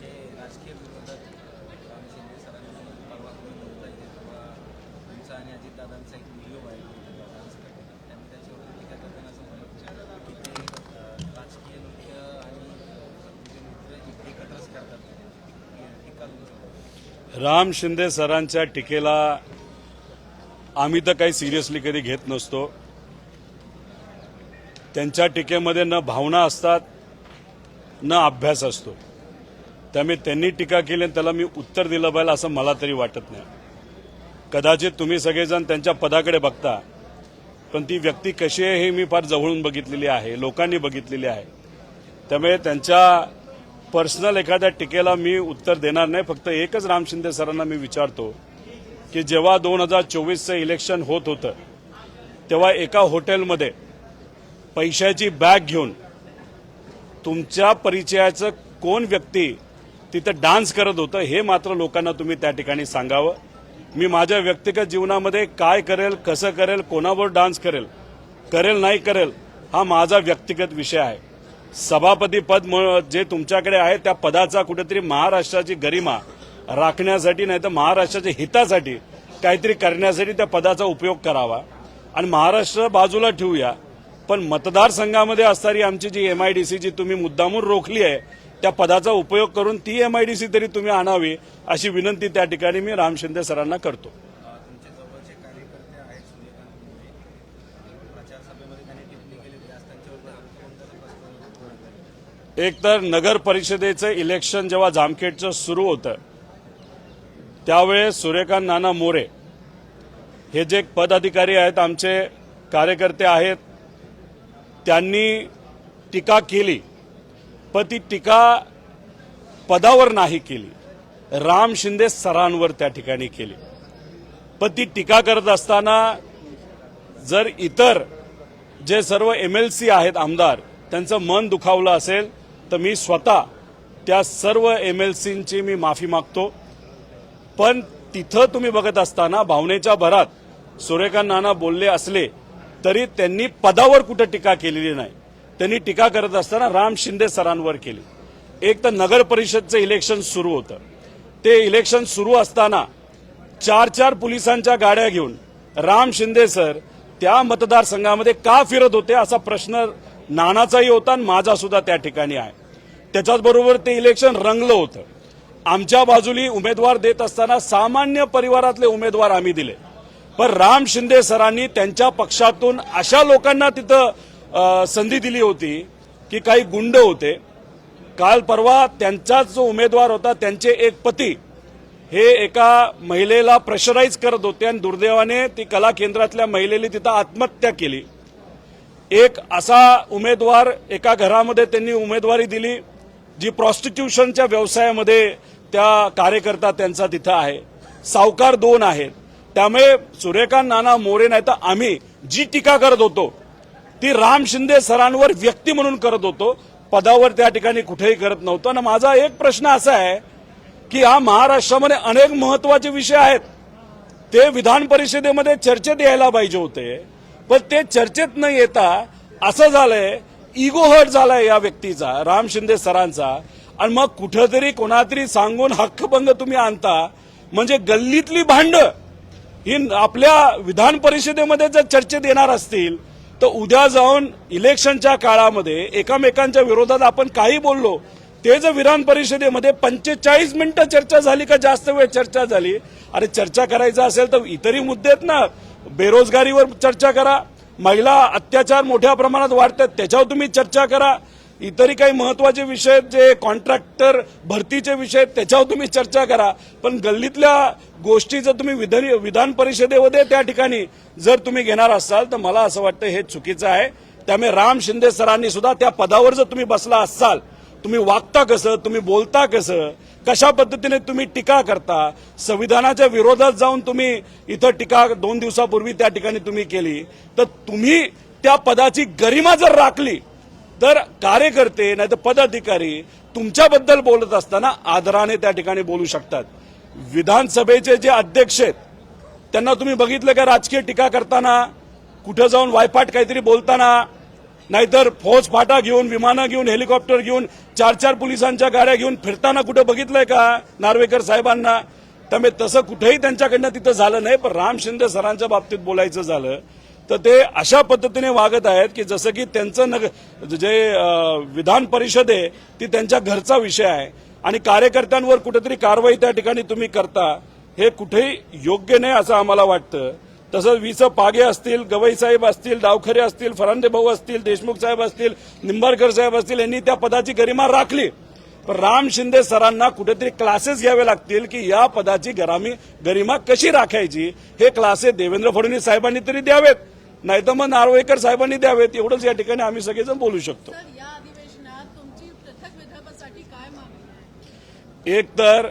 जे राजकीय विरोधात राम शिंदे सरांनी परवा कोणी तुमचा आणि अजितदादांचा एक व्हिडिओ व्हायरल होता डान्स करताना त्याच्यावर टीका करताना असं की ते राजकीय आणि मित्र एकत्रच करतात टीका राम शिंदे सरांच्या टीकेला आम्ही तर काही सिरियसली कधी घेत नसतो. त्यांच्या टीकेमध्ये न भावना असतात न अभ्यास असतो. त्यामुळे त्यांनी टीका केली आणि त्याला मी उत्तर दिलं पाहिजे असं मला तरी वाटत नाही. कदाचित तुम्ही सगळेजण त्यांच्या पदाकडे बघता पण ती व्यक्ती कशी आहे हे मी फार जवळून बघितलेली आहे लोकांनी बघितलेली आहे. त्यामुळे त्यांच्या पर्सनल एखाद्या टीकेला मी उत्तर देणार नाही फक्त एकच राम शिंदे सरांना मी विचारतो की जेव्हा दोन हजार चोवीसचं इलेक्शन होत होतं तेव्हा एका हॉटेलमध्ये पैशाची बॅग घेऊन तुमच्या परिचयाचं कोण व्यक्ती तिथं डान्स करत होतं हे मात्र लोकांना तुम्ही त्या ठिकाणी सांगावं. मी माझ्या व्यक्तिगत जीवनामध्ये काय करेल कसं करेल कोणावर डान्स करेल करेल नाही करेल हा माझा व्यक्तिगत विषय आहे. सभापती पद जे तुमच्याकडे आहे त्या पदाचा कुठेतरी महाराष्ट्राची गरिमा राखण्यासाठी नाही तर महाराष्ट्राच्या हितासाठी काहीतरी करण्यासाठी त्या पदाचा उपयोग करावा. आणि महाराष्ट्र बाजूला ठेवूया. पण मतदारसंघामध्ये असणारी आमची जी एम आय डी सी जी तुम्ही मुद्दामून रोखली आहे त्या पदाचा उपयोग करून ती एम आय डी सी तरी तुम्ही आणावी अशी विनंती त्या ठिकाणी मी राम शिंदे सरांना करतो. एकतर एक तर नगर परिषदेचं इलेक्शन जेव्हा जामखेडचं सुरू होतं त्यावेळेस सूर्यकांत नाना मोरे हे जे पदाधिकारी आहेत आमचे कार्यकर्ते आहेत त्यांनी टीका केली पण ती टीका पदावर नाही केली. राम शिंदे सरांवर त्या ठिकाणी केली. पण ती टीका करत असताना जर इतर जे सर्व एम एल सी आहेत आमदार त्यांचं मन दुखावलं असेल तर मी स्वतः त्या सर्व एम एल सींची मी माफी मागतो. पण तिथं तुम्ही बघत असताना भावनेच्या भरात सूर्यकांत नाना बोलले असले तरी त्यांनी पदावर कुठं टीका केलेली नाही. त्यांनी टीका करत असताना राम शिंदे सरांवर केली. एक तर नगर परिषदचं इलेक्शन सुरू होतं. ते इलेक्शन सुरू असताना चार चार पोलिसांच्या गाड्या घेऊन राम शिंदे सर त्या मतदारसंघामध्ये का फिरत होते असा प्रश्न नानाचाही होता आणि माझा सुद्धा त्या ठिकाणी आहे. त्याच्याचबरोबर ते इलेक्शन रंगलं होतं. आमच्या बाजूली उमेदवार देत असताना सामान्य परिवारातले उमेदवार आम्ही दिले. पण राम शिंदे सरांनी त्यांच्या पक्षातून अशा लोकांना तिथं संधी दिली होती की काही गुंड होते. काल परवा त्यांचाच जो उमेदवार होता त्यांचे एक पती हे एका महिलेला प्रेशराईज करत होते आणि दुर्दैवाने ती कला केंद्रातल्या महिलेने तिथं आत्महत्या केली. एक असा उमेदवार एका घरामध्ये त्यांनी उमेदवारी दिली जी प्रॉस्टिट्यूशनच्या व्यवसायामध्ये त्या कार्यकर्ता त्यांचा तिथं आहे. सावकार दोन आहेत. त्यामुळे सूर्यकांत नाना मोरे नाही तर आम्ही जी टीका करत होतो ती राम शिंदे सरांवर व्यक्ती म्हणून करत होतो पदावर त्या ठिकाणी कुठेही करत नव्हतो. आणि माझा एक प्रश्न असा आहे की हा महाराष्ट्रामध्ये अनेक महत्त्वाचे विषय आहेत. ते विधान परिषदेमध्ये चर्चेत यायला पाहिजे होते. पण ते चर्चेत न येता असं झालंय इगो हर्ट झालाय या व्यक्तीचा राम शिंदे सरांचा. आणि मग कुठंतरी कोणातरी सांगून हक्कभंग तुम्ही आणता. म्हणजे गल्लीतली भांडं ही आपल्या विधान परिषदेमध्ये जर चर्चेत येणार असतील तर उद्या जाऊन इलेक्शनच्या काळामध्ये एकामेकांच्या विरोधात आपण काही बोललो ते जर विधान परिषदेमध्ये पंचेचाळीस मिनिटं चर्चा झाली का जास्त वेळ चर्चा झाली अरे चर्चा करायचं असेल तर इतरही मुद्दे आहेत ना. बेरोजगारीवर चर्चा करा महिला अत्याचार मोठ्या प्रमाणात वाढतात त्याच्यावर तुम्ही चर्चा करा. इतरही काही महत्त्वाचे विषय आहेत, जे कॉन्ट्रॅक्टर भरतीचे विषय आहेत, त्याच्यावर तुम्ही चर्चा करा. पण गल्लीतल्या गोष्टी जर तुम्ही विधान विधान परिषदेमध्ये त्या ठिकाणी जर तुम्ही घेणार असाल तर मला असं वाटतं हे चुकीचं आहे. त्यामुळे राम शिंदे सरांनी सुद्धा त्या पदावर जर तुम्ही बसला असाल तुम्ही वागता कसं तुम्ही बोलता कसं कशा पद्धतीने तुम्ही टीका करता संविधानाच्या विरोधात जाऊन तुम्ही इथं टीका दोन दिवसापूर्वी त्या ठिकाणी तुम्ही केली तर तुम्ही त्या पदाची गरिमा जर राखली तर कार्यकर्ते नाही तर पदाधिकारी तुमच्याबद्दल बोलत असताना आदराने त्या ठिकाणी बोलू शकतात. विधानसभेचे जे अध्यक्ष आहेत त्यांना तुम्ही बघितलं का राजकीय टीका करताना कुठं जाऊन वायफाट काहीतरी बोलताना नाहीतर फौज फाटा घेऊन विमानं घेऊन हेलिकॉप्टर घेऊन चार चार पोलिसांच्या गाड्या घेऊन फिरताना कुठं बघितलंय का नार्वेकर साहेबांना? त्यामुळे तसं कुठेही त्यांच्याकडनं तिथं झालं नाही पण राम शिंदे सरांच्या बाबतीत बोलायचं झालं तर ते अशा पद्धतीने वागत आहेत की जसं की त्यांचं नग जे विधान परिषद आहे ती त्यांच्या घरचा विषय आहे. आणि कार्यकर्त्यांवर कुठेतरी कारवाई त्या ठिकाणी तुम्ही करता हे कुठेही योग्य नाही असं आम्हाला वाटतं. तसंच विस पागे असतील गवई साहेब असतील डावखरे असतील फरांदे भाऊ असतील देशमुख साहेब असतील निंबाळकर साहेब असतील यांनी त्या पदाची गरिमा राखली. पण राम शिंदे सरांना कुठेतरी क्लासेस घ्यावे लागतील की या पदाची गरामी गरिमा कशी राखायची? हे क्लासेस देवेंद्र फडणवीस साहेबांनी तरी द्यावेत. नाही तर मग नार्वेकर साहेबांनी द्यावेत. एवढंच या ठिकाणी आम्ही सगळेजण बोलू शकतो. एक तर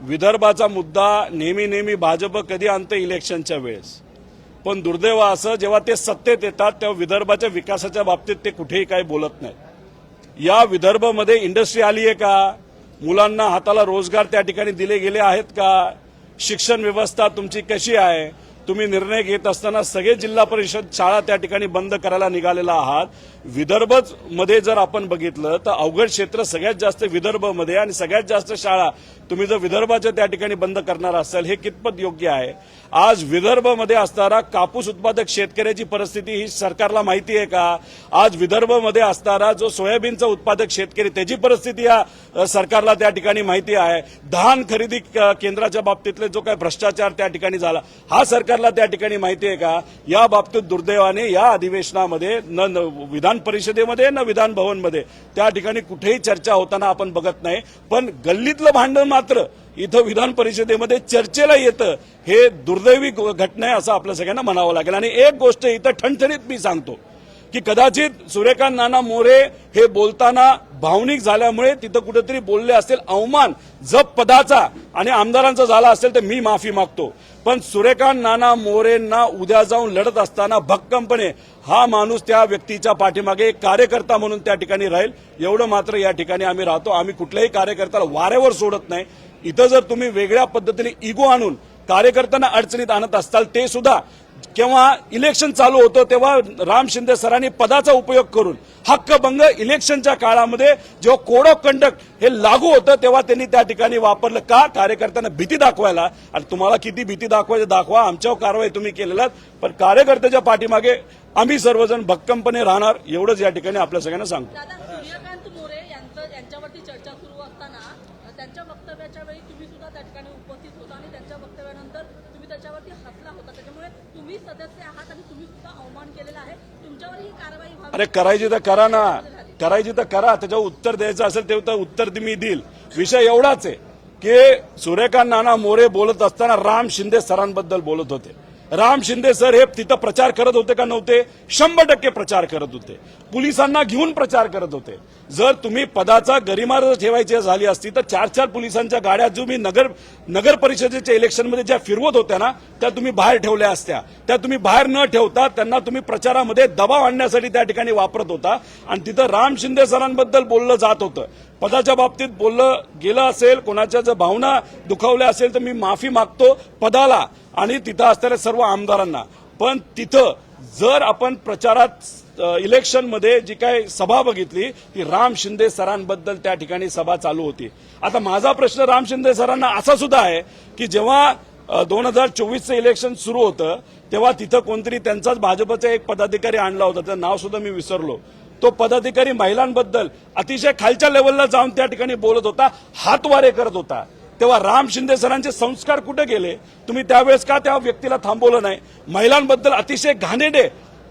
विदर्भाचा मुद्दा नेहमी नेहमी भाजप कधी आणतं इलेक्शनच्या वेळेस? पण दुर्दैव असं जेव्हा ते सत्तेत येतात तेव्हा विदर्भाच्या विकासाच्या बाबतीत ते कुठेही काही बोलत नाहीत. या विदर्भमध्ये इंडस्ट्री आली आहे का? मुलांना हाताला रोजगार त्या ठिकाणी दिले गेले आहेत का? शिक्षण व्यवस्था तुमची कशी आहे? तुम्ही निर्णय घेत असताना सगळे जिल्हा परिषद शाळा त्या ठिकाणी बंद करायला निघालेला आहात. विदर्भमध्ये जर आपण बघितलं तर अवघड क्षेत्र सगळ्यात जास्त विदर्भमध्ये आणि सगळ्यात जास्त शाळा तुम्ही जर विदर्भाच्या त्या ठिकाणी बंद करणार असाल हे कितपत योग्य आहे? आज विदर्भमध्ये असणारा कापूस उत्पादक शेतकऱ्याची परिस्थिती ही सरकारला माहिती आहे का? आज विदर्भमध्ये असणारा जो सोयाबीनचा उत्पादक शेतकरी त्याची परिस्थिती या सरकारला त्या ठिकाणी माहिती आहे. धान खरेदी केंद्राच्या बाबतीतले जो काय भ्रष्टाचार त्या ठिकाणी झाला हा सरकारला त्या ठिकाणी माहिती आहे का? या बाबतीत दुर्दैवाने या अधिवेशनामध्ये न विधान विधान परिषदेमध्ये न विधान भवनमध्ये. त्या ठिकाणी कुठेही चर्चा होताना आपण बघत नाही. पण गल्लीतलं भांडण मात्र इथं विधान परिषदेमध्ये चर्चेला येतं. हे दुर्दैवी घटना आहे असं आपल्या सगळ्यांना म्हणावं लागेल. आणि एक गोष्ट इथं ठणठणीत मी सांगतो की कदाचित सूर्यकांत नाना मोरे हे बोलताना भावनिक झाल्यामुळे तिथं कुठेतरी बोलले असेल अवमान जप पदाचा आणि आमदारांचा झाला असेल तर मी माफी मागतो. पण सूर्यकांत नाना मोरेंना उद्या जाऊन लढत असताना भक्कमपणे हा माणूस त्या व्यक्तीच्या पाठीमागे एक कार्यकर्ता म्हणून त्या ठिकाणी राहील. एवढं मात्र या ठिकाणी आम्ही राहतो. आम्ही कुठल्याही कार्यकर्त्याला वाऱ्यावर सोडत नाही. इथं जर तुम्ही वेगळ्या पद्धतीने इगो आणून कार्यकर्त्यांना अडचणीत आणत असताल ते सुद्धा केव्हा इलेक्शन चालू होतं तेव्हा राम शिंदे सरांनी पदाचा उपयोग करून हक्कभंग इलेक्शनच्या काळामध्ये जेव्हा कोड ऑफ कंडक्ट हे लागू होतं तेव्हा त्यांनी त्या ठिकाणी वापरलं. का? कार्यकर्त्यांना भीती दाखवायला. आणि तुम्हाला किती भीती दाखवायची दाखवा. आमच्यावर कारवाई तुम्ही केलेल्यात पण कार्यकर्त्याच्या पाठीमागे आम्ही सर्वजण भक्कमपणे राहणार एवढंच या ठिकाणी आपल्या सगळ्यांना सांगतो. मोरे यांचं यांच्यावरती चर्चा सुरू असताना त्यांच्या वक्तव्याच्या वेळी तुम्ही सुद्धा त्या ठिकाणी उपस्थित होता आणि त्यांच्या वक्तव्यानंतर तुम्ही त्याच्यावरती हसला होता. त्याच्यामुळे तुम्ही सदस्य आहात आणि तुम्ही सुद्धा अवमान केलेला आहे. तुमच्यावर ही कारवाई अरे करायची तर करा ना. करायची तर करा. त्याच्यावर उत्तर द्यायचं असेल ते तर उत्तर मी देईल. विषय एवढाच आहे की सूर्यकांत नाना मोरे बोलत असताना राम शिंदे सरांबद्दल बोलत होते. राम शिंदे सर हे तिथं प्रचार करत होते का नव्हते? शंभर टक्के प्रचार करत होते. पोलिसांना घेऊन प्रचार करत होते. जर तुम्ही पदाचा गरिमा जर ठेवायची झाली असती तर चार चार पोलिसांच्या गाड्या जो मी नगर नगर परिषदेच्या इलेक्शनमध्ये ज्या फिरवत होत्या ना त्या तुम्ही बाहेर ठेवल्या असत्या. त्या तुम्ही बाहेर न ठेवता त्यांना तुम्ही प्रचारामध्ये दबाव आणण्यासाठी त्या ठिकाणी वापरत होता. आणि तिथं राम शिंदे सरांबद्दल बोललं जात होतं. पदाच्या बाबतीत बोललं गेलं असेल कोणाच्या जर भावना दुखावल्या असेल तर मी माफी मागतो पदाला. आणि तिथं असणाऱ्या सर्व आमदारांना. पण तिथं जर आपण प्रचारात इलेक्शनमध्ये जी काय सभा बघितली ती राम शिंदे सरांबद्दल त्या ठिकाणी सभा चालू होती. आता माझा प्रश्न राम शिंदे सरांना असा सुद्धा आहे की जेव्हा दोन हजार चोवीसचं इलेक्शन सुरू होतं तेव्हा तिथं कोणतरी त्यांचाच भाजपचा एक पदाधिकारी आणला होता. त्याचं नाव सुद्धा मी विसरलो. तो पदाधिकारी महिलांबद्दल अतिशय खालच्या लेवलला जाऊन त्या ठिकाणी बोलत होता हातवारे करत होता. तेव्हा राम शिंदे सरांचे संस्कार कुठे गेले? तुम्ही त्यावेळेस का त्या व्यक्तीला थांबवलं नाही? महिलांबद्दल अतिशय घाणेडे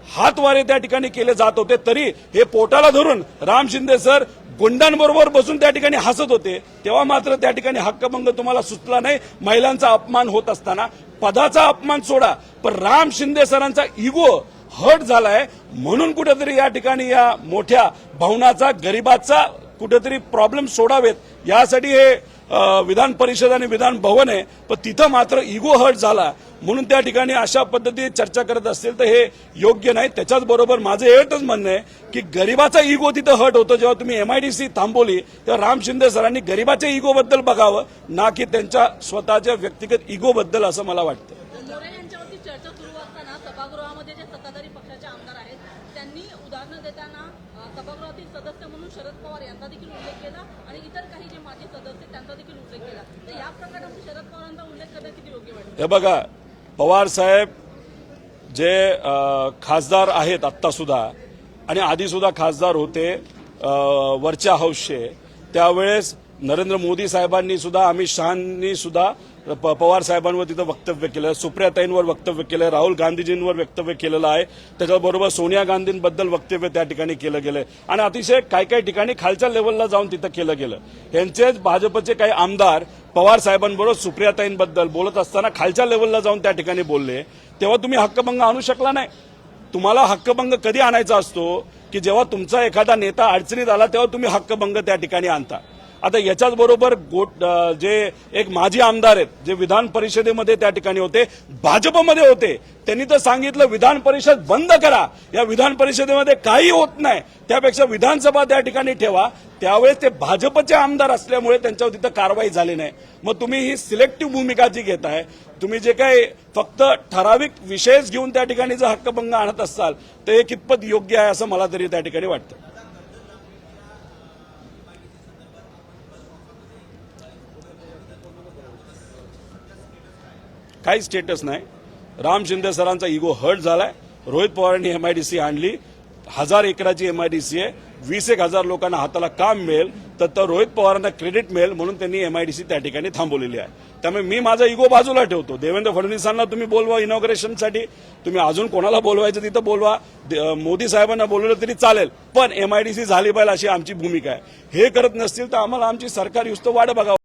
हातवारे त्या ठिकाणी केले जात होते. तरी हे पोटाला धरून राम शिंदे सर गुंडांबरोबर बसून त्या ठिकाणी हसत होते. तेव्हा मात्र त्या ठिकाणी हक्कभंग तुम्हाला सुचला नाही. महिलांचा अपमान होत असताना पदाचा अपमान सोडा. पण राम शिंदे सरांचा इगो हट झालाय. म्हणून कुठेतरी या ठिकाणी या मोठ्या भावनाचा गरिबाचा कुठेतरी प्रॉब्लेम सोडावेत. यासाठी हे विधान परिषद आणि विधान भवन आहे पण तिथं मात्र इगो हट झाला. म्हणून त्या ठिकाणी अशा पद्धतीने चर्चा करत असतील तर हे योग्य नाही. त्याच्याच बरोबर माझं एवढंच म्हणणं आहे की गरिबाचा इगो तिथं हट होतो. जेव्हा तुम्ही एमआयडीसी थांबवली तेव्हा राम शिंदे सरांनी गरिबाच्या इगो बद्दल बघावं ना की त्यांच्या स्वतःच्या व्यक्तिगत इगो बद्दल असं मला वाटतं मोरे यांच्यावरती चर्चा सुरू असताना सभागृहातील सदस्य म्हणून शरद पवार यांचा देखील उल्लेख केला आणि इतर काही जे माजी सदस्य त्यांचा देखील उल्लेख केला. तर या प्रकारामध्ये शरद पवारांचा उल्लेख करणं किती योग्य वाटतं? हे बघा पवार साहेब जे खासदार आहेत आत्ता सुद्धा आणि आधी सुद्धा खासदार होते वरच्या हाऊसचे त्यावेळेस नरेंद्र मोदी साहेबांनी सुद्धा अमित शहानी सुद्धा प- पवार साहेबांवर तिथं वक्तव्य केलं. सुप्रियाताईंवर वक्तव्य केलं. राहुल गांधीजींवर वक्तव्य केलेलं आहे. त्याच्याबरोबर सोनिया गांधींबद्दल वक्तव्य त्या ठिकाणी केलं गेलं आणि अतिशय काही काही ठिकाणी खालच्या लेवलला जाऊन तिथं केलं गेलं. यांचेच भाजपचे काही आमदार पवार साहेबांबरोबर सुप्रियाताईंबद्दल बोलत असताना खालच्या लेवलला जाऊन त्या ठिकाणी बोलले. तेव्हा तुम्ही हक्कभंग आणू शकला नाही. तुम्हाला हक्कभंग कधी आणायचा असतो? की जेव्हा तुमचा एखादा नेता अडचणीत आला तेव्हा तुम्ही हक्कभंग त्या ठिकाणी आणता. आता याच्याच बरोबर गोट जे एक माजी आमदार आहेत जे विधान परिषदेमध्ये त्या ठिकाणी होते भाजपमध्ये होते त्यांनी तर सांगितलं विधान परिषद बंद करा. या विधान परिषदेमध्ये काही होत नाही. त्यापेक्षा विधानसभा त्या ठिकाणी ठेवा. त्यावेळेस ते भाजपचे आमदार असल्यामुळे त्यांच्यावर तिथं कारवाई झाली नाही. मग तुम्ही ही सिलेक्टिव्ह भूमिका जी घेताय तुम्ही जे काही फक्त ठराविक विषयच घेऊन त्या ठिकाणी जर हक्कभंग आणत असाल तर हे कितपत योग्य आहे असं मला तरी त्या ठिकाणी वाटतं. काही स्टेटस नाही. राम शिंदे सरांचा इगो हर्ट झालाय. रोहित पवारांनी एमआयडीसी आणली. हजार एकराची एमआयडीसी आहे. वीस एक हजार लोकांना हाताला काम मिळेल. तर तर रोहित पवारांना क्रेडिट मिळेल म्हणून त्यांनी एमआयडीसी त्या ठिकाणी थांबवलेली आहे. त्यामुळे मी माझा इगो बाजूला ठेवतो. देवेंद्र फडणवीसांना तुम्ही बोलवा इनॉग्रेशनसाठी तुम्ही अजून कोणाला बोलवायचं तिथं बोलवा. मोदी साहेबांना बोलवलं तरी चालेल. पण एमआयडीसी झाली पाहिजे अशी आमची भूमिका आहे. हे करत नसतील तर आम्हाला आमची सरकार युस्त वाढ बघावं.